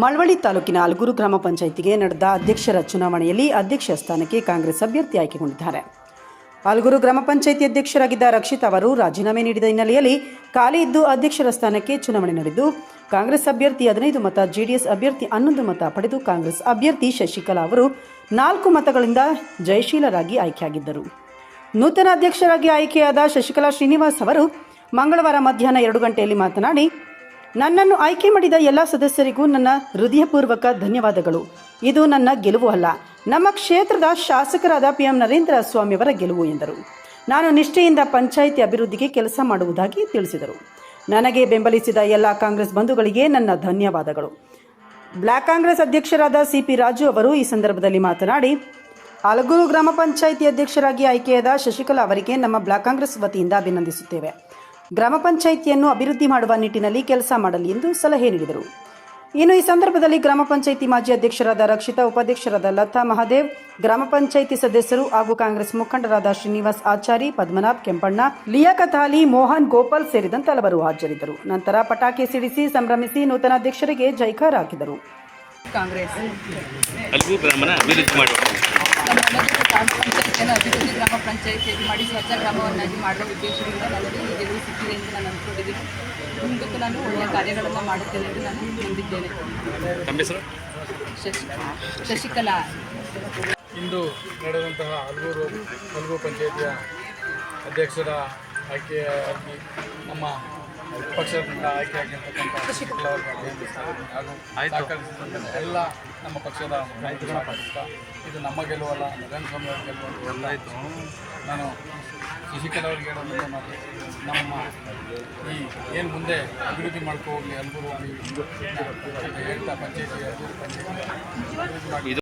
ಮಳವಳ್ಳಿ ತಾಲೂಕಿನ ಅಲಗೂರು ಗ್ರಾಮ ಪಂಚಾಯಿತಿಗೆ ನಡೆದ ಅಧ್ಯಕ್ಷರ ಚುನಾವಣೆಯಲ್ಲಿ ಅಧ್ಯಕ್ಷ ಸ್ಥಾನಕ್ಕೆ ಕಾಂಗ್ರೆಸ್ ಅಭ್ಯರ್ಥಿ ಆಯ್ಕೆಗೊಂಡಿದ್ದಾರೆ. ಅಲಗೂರು ಗ್ರಾಮ ಪಂಚಾಯಿತಿ ಅಧ್ಯಕ್ಷರಾಗಿದ್ದ ರಕ್ಷಿತ್ ಅವರು ರಾಜೀನಾಮೆ ನೀಡಿದ ಹಿನ್ನೆಲೆಯಲ್ಲಿ ಖಾಲಿ ಇದ್ದು ಅಧ್ಯಕ್ಷರ ಸ್ಥಾನಕ್ಕೆ ಚುನಾವಣೆ ನಡೆದು, ಕಾಂಗ್ರೆಸ್ ಅಭ್ಯರ್ಥಿ ಹದಿನೈದು ಮತ, ಜೆಡಿಎಸ್ ಅಭ್ಯರ್ಥಿ ಹನ್ನೊಂದು ಮತ ಪಡೆದು ಕಾಂಗ್ರೆಸ್ ಅಭ್ಯರ್ಥಿ ಶಶಿಕಲಾ ಅವರು ನಾಲ್ಕು ಮತಗಳಿಂದ ಜಯಶೀಲರಾಗಿ ಆಯ್ಕೆಯಾಗಿದ್ದರು. ನೂತನ ಅಧ್ಯಕ್ಷರಾಗಿ ಆಯ್ಕೆಯಾದ ಶಶಿಕಲಾ ಶ್ರೀನಿವಾಸ್ ಅವರು ಮಂಗಳವಾರ ಮಧ್ಯಾಹ್ನ ಎರಡು ಗಂಟೆಯಲ್ಲಿ ಮಾತನಾಡಿ ನನ್ನನ್ನು ಆಯ್ಕೆ ಮಾಡಿದ ಎಲ್ಲ ಸದಸ್ಯರಿಗೂ ನನ್ನ ಹೃದಯಪೂರ್ವಕ ಧನ್ಯವಾದಗಳು. ಇದು ನನ್ನ ಗೆಲುವು ಅಲ್ಲ. ನಮ್ಮ ಕ್ಷೇತ್ರದ ಶಾಸಕರಾದ ಪಿ ಎಂ ನರೇಂದ್ರ ಸ್ವಾಮಿಯವರ ಗೆಲುವು ಎಂದರು. ನಾನು ನಿಷ್ಠೆಯಿಂದ ಪಂಚಾಯಿತಿ ಅಭಿವೃದ್ಧಿಗೆ ಕೆಲಸ ಮಾಡುವುದಾಗಿ ತಿಳಿಸಿದರು. ನನಗೆ ಬೆಂಬಲಿಸಿದ ಎಲ್ಲ ಕಾಂಗ್ರೆಸ್ ಬಂಧುಗಳಿಗೆ ನನ್ನ ಧನ್ಯವಾದಗಳು. ಬ್ಲಾಕ್ ಕಾಂಗ್ರೆಸ್ ಅಧ್ಯಕ್ಷರಾದ ಸಿಪಿ ರಾಜು ಅವರು ಈ ಸಂದರ್ಭದಲ್ಲಿ ಮಾತನಾಡಿ ಅಲಗೂರು ಗ್ರಾಮ ಪಂಚಾಯಿತಿ ಅಧ್ಯಕ್ಷರಾಗಿ ಆಯ್ಕೆಯಾದ ಶಶಿಕಲಾ ಅವರಿಗೆ ನಮ್ಮ ಬ್ಲಾಕ್ ಕಾಂಗ್ರೆಸ್ ವತಿಯಿಂದ ಅಭಿನಂದಿಸುತ್ತೇವೆ. ಗ್ರಾಮ ಪಂಚಾಯಿತಿಯನ್ನು ಅಭಿವೃದ್ಧಿ ಮಾಡುವ ನಿಟ್ಟಿನಲ್ಲಿ ಕೆಲಸ ಮಾಡಲಿ ಎಂದು ಸಲಹೆ ನೀಡಿದರು. ಇನ್ನು ಈ ಸಂದರ್ಭದಲ್ಲಿ ಗ್ರಾಮ ಪಂಚಾಯಿತಿ ಮಾಜಿ ಅಧ್ಯಕ್ಷರಾದ ರಕ್ಷಿತಾ, ಉಪಾಧ್ಯಕ್ಷರಾದ ಲತಾ ಮಹಾದೇವ್, ಗ್ರಾಮ ಪಂಚಾಯಿತಿ ಸದಸ್ಯರು ಹಾಗೂ ಕಾಂಗ್ರೆಸ್ ಮುಖಂಡರಾದ ಶ್ರೀನಿವಾಸ್ ಆಚಾರಿ, ಪದ್ಮನಾಭ್ ಕೆಂಪಣ್ಣ, ಲಿಯಾಕತ್ ಅಲಿ, ಮೋಹನ್ ಗೋಪಾಲ್ ಸೇರಿದಂತೆ ಹಲವರು ಹಾಜರಿದ್ದರು. ನಂತರ ಪಟಾಕಿ ಸಿಡಿಸಿ ಸಂಭ್ರಮಿಸಿ ನೂತನ ಅಧ್ಯಕ್ಷರಿಗೆ ಜೈಕಾರ ಹಾಕಿದರು. ಗ್ರಾಮ ಅಭಿವೃದ್ಧಿ ಗ್ರಾಮ ಪಂಚಾಯಿತಿ ಮಾಡಿ ಸ್ವಚ್ಛ ಗ್ರಾಮವನ್ನಾಗಿ ಮಾಡುವ ಉದ್ದೇಶದಿಂದ ನನಗೆ ಈ ಗೆಲುವು ಸಿಕ್ಕಿದೆ ಎಂದು ನಾನು ಅಂದ್ಕೊಂಡಿದ್ದೀನಿ ಮುಂದಕ್ಕೂ ನಾನು ಒಳ್ಳೆಯ ಕಾರ್ಯಗಳನ್ನು ಮಾಡುತ್ತೇನೆ ಎಂದು ನಾನು ನಂಬಿದ್ದೇನೆ. ಶಶಿಕಲಾ ಇಂದು ನಡೆದಂತಹ ಹಲಗೂರು ಹಲಗೂರು ಪಂಚಾಯಿತಿಯ ಅಧ್ಯಕ್ಷರ ಆಯ್ಕೆಯಾಗಿ ನಮ್ಮ ಪಕ್ಷದಿಂದ ಆಯ್ಕೆಯಾಗಿರ್ತಕ್ಕಂಥ ಹಾಗೂ ಎಲ್ಲ ನಮ್ಮ ಪಕ್ಷದ ನಾಯಕರ ಪಕ್ಷ ಇದು ನಮ್ಮ ಗೆಲುವಲ್ಲ ನರೇಂದ್ರ ಸ್ವಾಮಿ ಅವ್ರ ಗೆಲುವು ಆಯಿತು. ನಾನು ಶಶಿಕಲಾ ಅವ್ರಿಗೆ ಹೇಳೋದು ನಾವು ನಮ್ಮ ಈ ಏನು ಮುಂದೆ ಅಭಿವೃದ್ಧಿ ಮಾಡ್ಕೊ ಹೋಗಲಿ ಎಲ್ಲರೂ ಹೇಳ್ತಾ ಪಂಚಾಯತಿ ಅಭಿವೃದ್ಧಿ ಪಂಚಾಯತಿ.